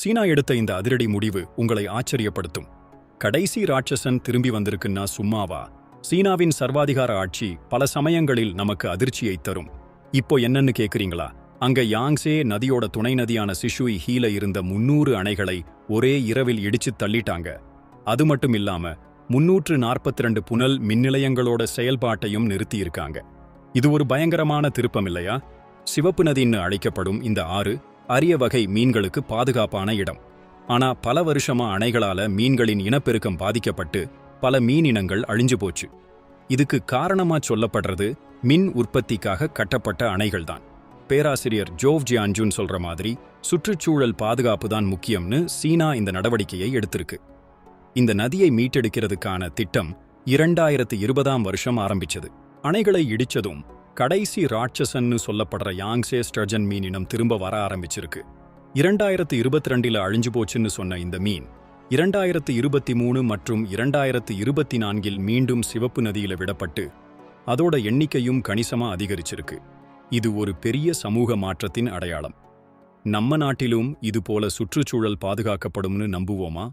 சீனா எடுத்த இந்த அதிரடி முடிவு உங்களை ஆச்சரியப்படுத்தும். கடைசி ராட்சசன் திரும்பி வந்திருக்குன்னா சும்மாவா? சீனாவின் சர்வாதிகார ஆட்சி பல சமயங்களில் நமக்கு அதிர்ச்சியை தரும். இப்போ என்னன்னு கேக்குறீங்களா? அங்க யாங்ஸே நதியோட துணை நதியான சிஷுய் ஹீல இருந்த முன்னூறு அணைகளை ஒரே இரவில் இடிச்சு தள்ளிட்டாங்க. அது மட்டும் இல்லாம முன்னூற்று நாற்பத்தி ரெண்டு புனல் மின்நிலையங்களோட செயல்பாட்டையும் நிறுத்தியிருக்காங்க. இது ஒரு பயங்கரமான திருப்பம் இல்லையா? சிவப்பு நதின்னு அழைக்கப்படும் இந்த ஆறு அரிய வகை மீன்களுக்கு பாதுகாப்பான இடம். ஆனா பல வருஷமா அணைகளால மீன்களின் இனப்பெருக்கம் பாதிக்கப்பட்டு பல மீனினங்கள் அழிஞ்சு போச்சு. இதுக்கு காரணமா சொல்லப்படுறது மின் உற்பத்திக்காக கட்டப்பட்ட அணைகள்தான். பேராசிரியர் ஜோவ் ஜியான்ஜூன் சொல்ற மாதிரி சுற்றுச்சூழல் பாதுகாப்பு தான் முக்கியம்னு சீனா இந்த நடவடிக்கையை எடுத்திருக்கு. இந்த நதியை மீட்டெடுக்கிறதுக்கான திட்டம் இரண்டாயிரத்து இருபதாம் வருஷம் ஆரம்பிச்சது. அணைகளை இடிச்சதும் கடைசி ராட்சசன்னு சொல்லப்படுற யாங்ஸே ஸ்டர்ஜன் மீனினம் திரும்ப வர ஆரம்பிச்சிருக்கு. இரண்டாயிரத்து இருபத்தி ரெண்டில் அழிஞ்சு போச்சுன்னு சொன்ன இந்த மீன் இரண்டாயிரத்து இருபத்தி மூணு மற்றும் இரண்டாயிரத்து இருபத்தி நான்கில் மீண்டும் சிவப்பு நதியில விடப்பட்டு அதோட எண்ணிக்கையும் கணிசமா அதிகரிச்சிருக்கு. இது ஒரு பெரிய சமூக மாற்றத்தின் அடையாளம். நம்ம நாட்டிலும் இது போல சுற்றுச்சூழல் பாதுகாக்கப்படும்னு நம்புவோமா?